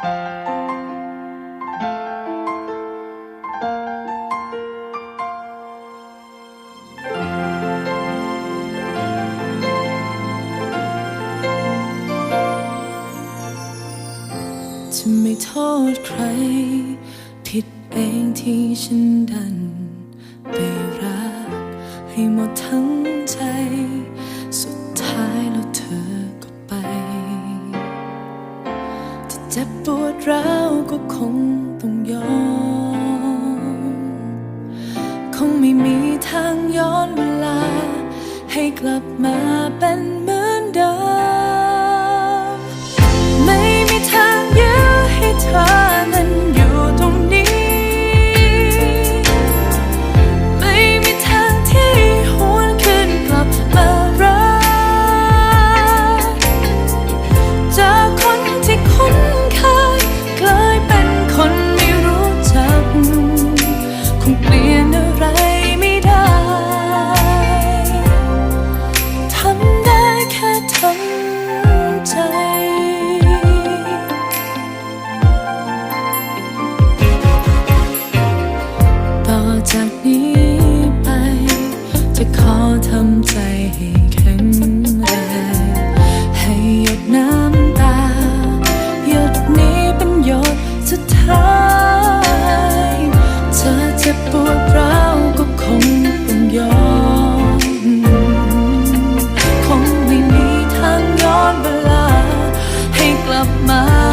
จะไม่โทษใคร ผิดเองที่ฉันดัน ไปรักให้หมดทั้งใจ ก็คงต้องยอม คงไม่มีทางย้อนเวลา ให้กลับมาเป็นเหมื เปลี่ยนอะไรไม่ได้ ทำได้แค่ทำใจ ต่อจากนี้ไป จะขอทำใจให้ up my